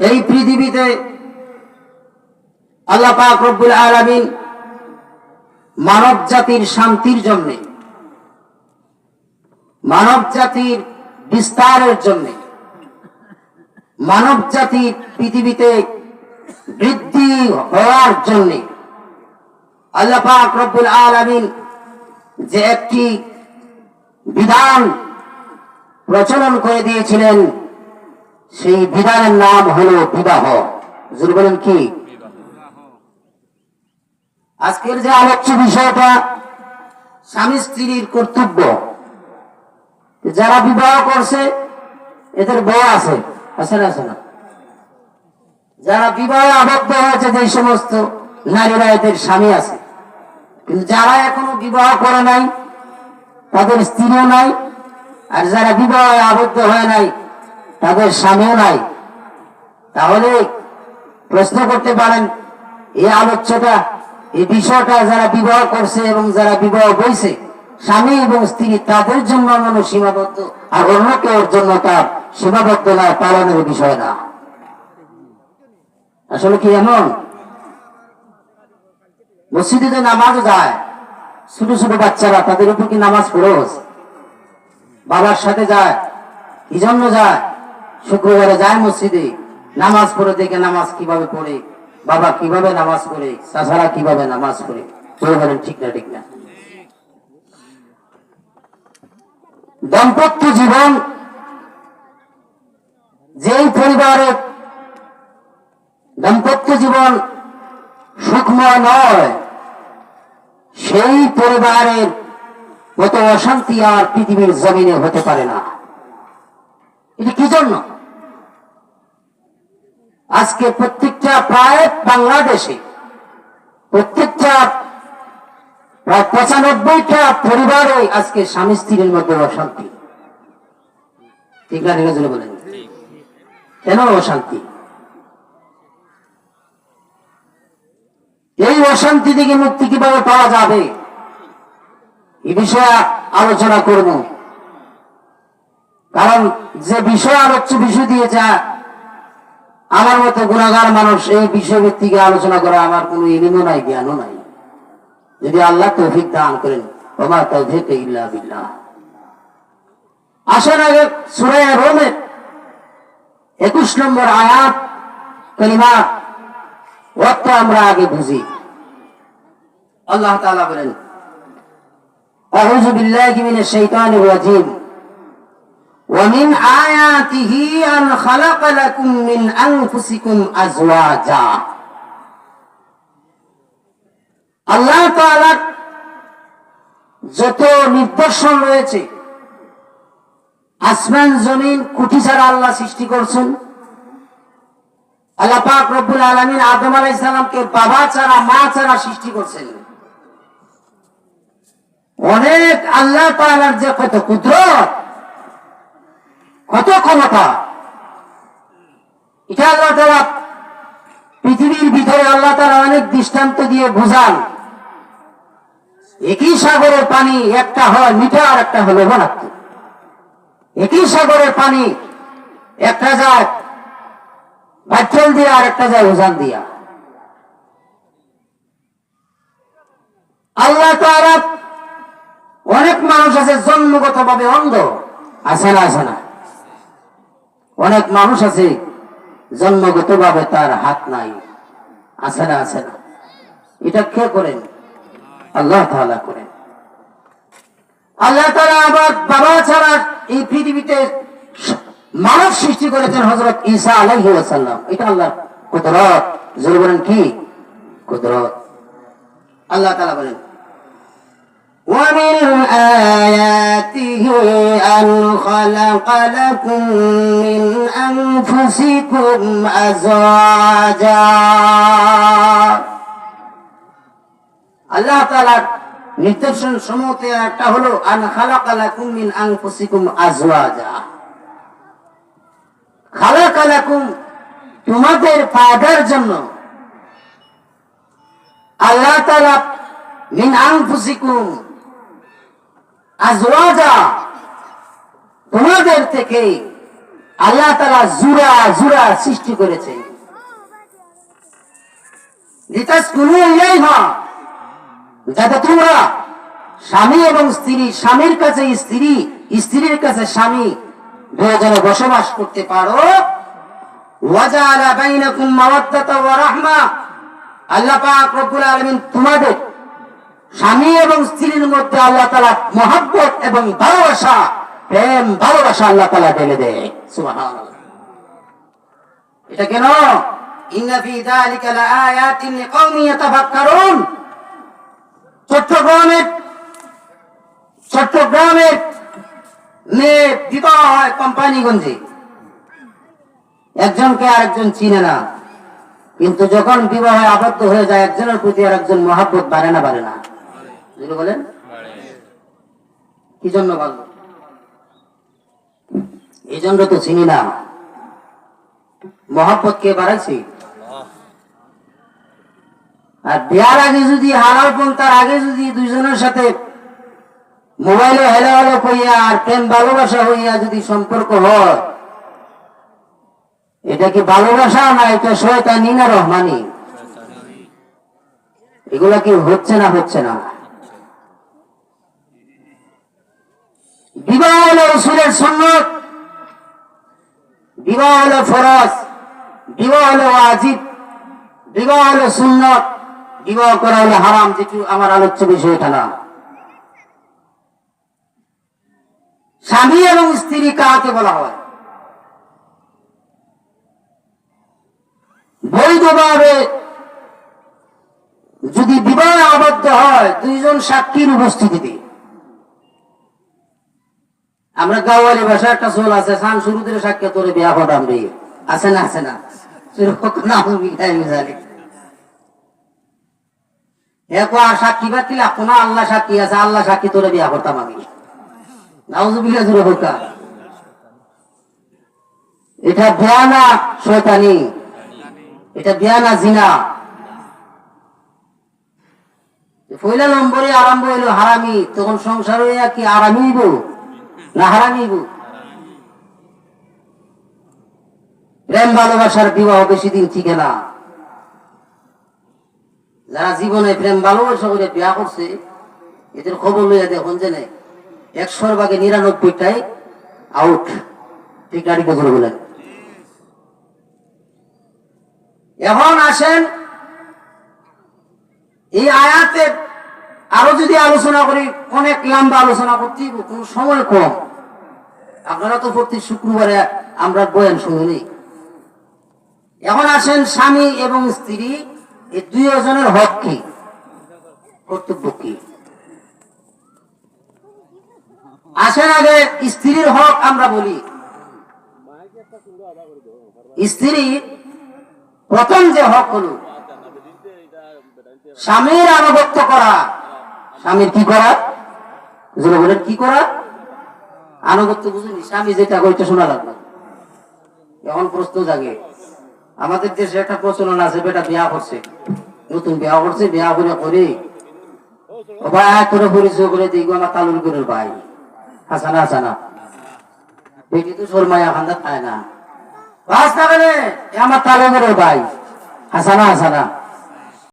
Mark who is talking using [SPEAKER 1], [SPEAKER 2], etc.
[SPEAKER 1] এই পৃথিবীতে আল্লাহ পাক রব্বুল আলামিন মানব জাতির শান্তির জন্য, মানব জাতির বিস্তারের জন্য, মানব জাতি পৃথিবীতে বৃদ্ধি হওয়ার জন্য আল্লাহ পাক রব্বুল আলামিন যে একটি বিধান প্রচলন করে দিয়েছিলেন সেই বিধানের নাম হলো বিবাহ। বলেন কি? আজকের যে আলোচ্য বিষয়টা, স্বামী স্ত্রীর কর্তব্য। যারা বিবাহ করছে, এদের বউ আছে আছে না আছে না? যারা বিবাহ আবদ্ধ হয়েছে, যে সমস্ত নারীরা এদের স্বামী আছে। কিন্তু যারা এখনও বিবাহ করে নাই, তাদের স্ত্রীও নাই, আর যারা বিবাহ আবদ্ধ হয় নাই তাদের স্বামীও নাই। তাহলে প্রশ্ন করতে পারেন এই আলোচ্যটা এই বিষয়টা যারা বিবাহ করছে এবং যারা বিবাহ বইছে, স্বামী এবং স্ত্রী তাদের জন্য মনে সীমাবদ্ধ আর অন্য কেউর জন্য তার সীমাবদ্ধ নয় পালনের বিষয় না। আসলে কি এমন? মসজিদে যে নামাজও যায়, ছোট ছোট বাচ্চারা, তাদের উপর কি নামাজ ফরজ? বাবার সাথে যায়, কি জন্য যায়? শুক্রবারে যায় মসজিদে, নামাজ পড়ে দেখে নামাজ কীভাবে পড়ে, বাবা কীভাবে নামাজ পড়ে চাষারা কীভাবে নামাজ পড়ে কেউ বলেন ঠিক না ঠিক না। দাম্পত্য জীবন, যেই পরিবারে দাম্পত্য জীবন সুখময় নয়, সেই পরিবারের মতো অশান্তি আর পৃথিবীর জমিনে হতে পারে না। এটা কি জন্য? আজকে প্রত্যেকটা প্রায় বাংলাদেশে প্রত্যেকটা প্রায় পঁচানব্বইটা পরিবারে আজকে স্বামী স্ত্রীর মধ্যে অশান্তি। ঠিক না ঠিক বলেন। কেন অশান্তি? এই অশান্তি থেকে মুক্তি কীভাবে পাওয়া যাবে? এই বিষয়ে আলোচনা করব। কারণ যে বিষয় আলোচ্য বিষয় দিয়ে যা আমার মতো গুণাগার মানুষ এই বিষয়ভিত্তিকে আলোচনা করা আমার কোনো ইনিমো নাই, জ্ঞানও নাই। যদি আল্লাহ তৌফিক দান করেন, ওমা তৌফিক ইল্লা বিল্লাহ। আসার আগে সুরায় রোমে। একুশ নম্বর আয়াত, কলিমা অর্থ আমরা আগে বুঝি। আল্লাহ তাআলা বলেন, আউযু বিল্লাহি মিনাশ শাইতানির রাজিম। ومن آياته أن خلق لكم من أنفسكم أزواجا আল্লাহ তাআলার যত নিদর্শন রয়েছে আসমান জমিন কুটি ছাড়া আল্লাহ সৃষ্টি করছেন আল্লাহ পাক রব্বুল আলামিন আদম আলাইহিস সালামকে বাবা ছাড়া মা ছাড়া সৃষ্টি করছেন অনেক আল্লাহ তাআলার যে কত কুদরত কত ক্ষমতা? এটা আল্লাহ তাআলা পৃথিবীর ভিতরে আল্লাহ তাআলা অনেক দৃষ্টান্ত দিয়ে বোঝান। একই সাগরের পানি একটা হয় মিঠা আর একটা হলো লবণাক্ত একই সাগরের পানি একটা যায় বাচ্চল দিয়া, আর একটা যায় ওজান দিয়া। আল্লাহ তাআলা অনেক মানুষ আছে জন্মগত ভাবে অন্ধ। আছে না আছে না? অনেক মানুষ আছে জন্মগত ভাবে তার হাত নাই আছে না আছে না এটা কে করেন আল্লাহ তাআলা করেন আল্লাহ তাআলা আবার বাবা ছাড়া এই পৃথিবীতে মানব সৃষ্টি করেছেন হযরত ঈসা আলাইহি ওয়াসাল্লাম এটা আল্লাহর কুদরত জোরে বলেন কি কুদরত আল্লাহ তাআলা বলেন ومن آياته أن خلق لكم من أنفسكم أزواجا আল্লাহ তাআলার নিদর্শন সমূহতে একটা হলো আন খালাকা লাকুম মিন আনফুসিকুম আজওয়াজা খালাকা লাকুম তোমাদের ফায়দার জন্য আল্লাহ তাআলা মিন আনফুসিকুম আজওয়াজা তোমাদের থেকে আল্লাহ তারা জুরা জুরা সৃষ্টি করেছে। যাতে তোমরা স্বামী এবং স্ত্রী, স্বামীর কাছে স্ত্রী, স্ত্রীর কাছে স্বামী দুজনে বসবাস করতে পারো। আল্লাহ তোমাদের স্বামী এবং স্ত্রীর মধ্যে আল্লাহ তাআলা মহব্বত এবং ভালোবাসা প্রেম ভালোবাসা আল্লাহ তাআলা ঢেলে দেয়। এটা কেন? চট্টগ্রামের চট্টগ্রামের বিবাহ হয় কোম্পানিগঞ্জে। একজনকে আরেকজন চিনে না। কিন্তু যখন বিবাহে আবদ্ধ হয়ে যায় একজনের প্রতি আর একজন মহাব্বত বাড়ে না বাড়ে না। বলেন? কি জন্য বল এই জন্য তো চিনি না। মহাব্বত কে বাড়াইছি? আর বিয়ার আগে যদি হারাল পন্থার আগে যদি দুইজনের সাথে মোবাইলে হেলে হেলে কইয়া আর প্রেম ভালোবাসা হইয়া যদি সম্পর্ক হয়, এটা কি ভালোবাসা না এটা শয়তানি না রহমানি? এগুলা কি হচ্ছে না হচ্ছে না? বিবাহ হলো রসুলের সন্ন্যত বিবাহ হলো ফরজ বিবাহ হলো আজিব বিবাহ হলো সুন্নত বিবাহ করা হলো হারাম, যেটু আমার আলোচ্য বিষয় এটা না। স্বামী এবং স্ত্রী কাকে বলা হয়? বৈধভাবে যদি বিবাহ আবদ্ধ হয়, দুইজন সাক্ষীর উপস্থিতিতে আমরা গাওয়ালি ভাষা একটা সোল আছে, সান শুরুতে সাক্ষী তোরে বিয়া হঠাম রে। আছে না আছে না? জিনা। পয়লা নম্বরে আরম্ভ হইল হারামি, তখন সংসার হইয়া কি আরামি হইব? না হারামি প্রেম, ভালোবাসার বিবাহ বেশি দিন ঠিকে না। যারা জীবনে প্রেম, ভালোবাসা করে বিয়া করছে, এদের খবর লইয়া দেখুন যে নেই একশোর ভাগে নিরানব্বইটাই আউট ঠিক গাড়ি কথা বলেন এখন আসেন, এই আয়াতে আরও যদি আলোচনা করি, অনেক লম্বা আলোচনা করতে কোন সময় কম। আপনারা তো প্রতি শুক্রবারে আমরা বয়ান শুনিনি এখন আসেন স্বামী এবং স্ত্রী, এই দুই জনের হক কি? কর্তব্য কি? আসেন আগে স্ত্রীর হক আমরা বলি। স্ত্রী, প্রথম যে হক হলো, স্বামীর আনুগত্য করা। স্বামীর কি করা? জোরে বলেন কি করা? আনুগত্য বুঝিনি, স্বামী যেটা কইতে শোনা লাগবে এখন প্রশ্ন জাগে, আমাদের দেশে একটা প্রচলন আছে, বেটা বিয়া করছে। নতুন বিয়া করছে, বিয়া করে করে। ভাই করে পরিচয় করে দেখব আমার তালুর করে ভাই। হাসানা হাসানা। বেটি তো শর্মায়া খান্দা খায় না। আমার তালুর ভাই। হাসানা হাসানা।